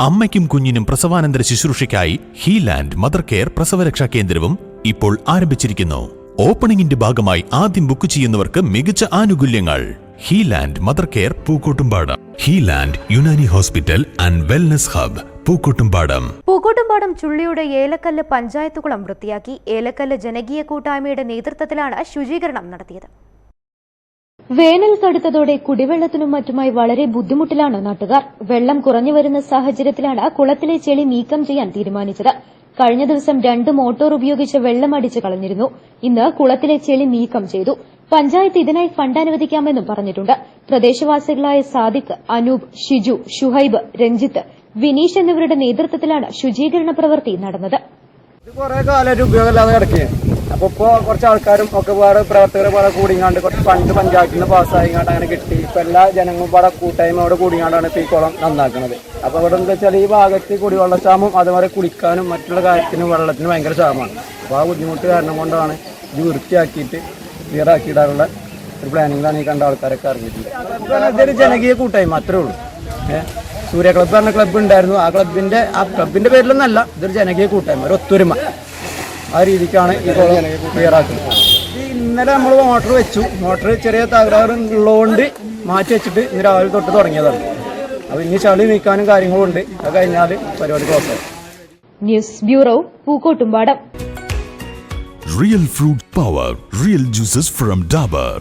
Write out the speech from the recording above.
അമ്മയ്ക്കും കുഞ്ഞിനും പ്രസവാനന്തര ശുശ്രൂഷയ്ക്കായി ഹീലാൻഡ് mother care പ്രസവരക്ഷാ കേന്ദ്രവും ഇപ്പോൾ ആരംഭിച്ചിരിക്കുന്നു. ഓപ്പണിംഗിന്റെ ഭാഗമായി ആദ്യം ബുക്ക് ചെയ്യുന്നവർക്ക് മികച്ച ആനുകൂല്യങ്ങൾ. Heeland mother care Pookkottumpadam. Heeland Unani hospital and wellness hub Pookkottumpadam. Pookkottumpadam ചുള്ളിയുടെ Elakkallu പഞ്ചായത്തുകുളം വൃത്തിയാക്കി. ഏലക്കല്ല് ജനകീയ കൂട്ടായ്മയുടെ നേതൃത്വത്തിലാണ് ശുചീകരണം നടത്തിയത്. വേനൽ കടുത്തതോടെ കുടിവെള്ളത്തിനും മറ്റുമായി വളരെ ബുദ്ധിമുട്ടിലാണ് നാട്ടുകാർ. വെള്ളം കുറഞ്ഞു വരുന്ന സാഹചര്യത്തിലാണ് കുളത്തിലെ ചെളി നീക്കം ചെയ്യാൻ തീരുമാനിച്ചത്. കഴിഞ്ഞ ദിവസം രണ്ട് മോട്ടോർ ഉപയോഗിച്ച് വെള്ളം അടിച്ചു കളഞ്ഞിരുന്നു. ഇന്ന് കുളത്തിലെ ചെളി നീക്കം ചെയ്തു. പഞ്ചായത്ത് ഇതിനായി ഫണ്ട് അനുവദിക്കാമെന്നും പറഞ്ഞിട്ടുണ്ട്. പ്രദേശവാസികളായ സാദിഖ് അനൂപ് ഷിജു ഷുഹൈബ് രഞ്ജിത്ത് വിനീഷ് എന്നിവരുടെ നേതൃത്വത്തിലാണ് ശുചീകരണ പ്രവൃത്തി നടന്നത്. അപ്പൊ ഇപ്പൊ കുറച്ച് ആൾക്കാരും ഒക്കെ വേറെ പ്രവർത്തകർ പാടെ കൂടിങ്ങാണ്ട് കുറച്ച് പണ്ട് പഞ്ചായത്തിൽ നിന്ന് പാസ്സായിങ്ങാണ്ട് അങ്ങനെ കിട്ടി. ഇപ്പൊ എല്ലാ ജനങ്ങളും പാടെ കൂട്ടായ്മ അവിടെ കൂടിങ്ങാണ്ടാണ് ഇപ്പൊ ഈ കുളം നന്നാക്കുന്നത് അപ്പൊ അവിടെ എന്താ വെച്ചാൽ ഈ ഭാഗത്ത് കുടിവെള്ള ക്ഷാമം അതുപോലെ കുളിക്കാനും മറ്റുള്ള കാര്യത്തിനും വെള്ളത്തിന് ഭയങ്കര ക്ഷാമമാണ്. അപ്പൊ ആ ബുദ്ധിമുട്ട് കാരണം കൊണ്ടാണ് ഇത് വൃത്തിയാക്കിയിട്ട് ക്ലിയറാക്കിയിടാനുള്ള ഒരു പ്ലാനിങ്ങിലാണ് ഈ കണ്ട ആൾക്കാരൊക്കെ അറിഞ്ഞിട്ടുള്ളത്. ഇതൊരു ജനകീയ കൂട്ടായ്മ അത്രേ ഉള്ളൂ. സൂര്യ ക്ലബ്ബ് പറഞ്ഞ ക്ലബ്ബ് ഉണ്ടായിരുന്നു. ആ ക്ലബിന്റെ ആ ക്ലബിന്റെ പേരിലൊന്നല്ല ഇതൊരു ജനകീയ കൂട്ടായ്മ ഒരു ഒത്തൊരുമ. ആ രീതിക്കാണ് ഈ കുളം ക്ലിയർ ആക്കുന്നത് ഇന്നലെ നമ്മൾ മോട്ടർ വെച്ചു. മോട്ടർ ചെറിയ തകരാറ് ഉള്ളതുകൊണ്ട് മാറ്റി വെച്ചിട്ട് ഇന്ന് രാവിലെ തൊട്ട് തുടങ്ങിയതാണ്. അപ്പോൾ ഇനി ചളി നീക്കാനും കാര്യങ്ങളും ഉണ്ട്. അത് കഴിഞ്ഞാൽ പരിപാടി ക്ലോസ് ആവും. News bureau Pookkottumpadam. Real fruit power real juices from Dabur.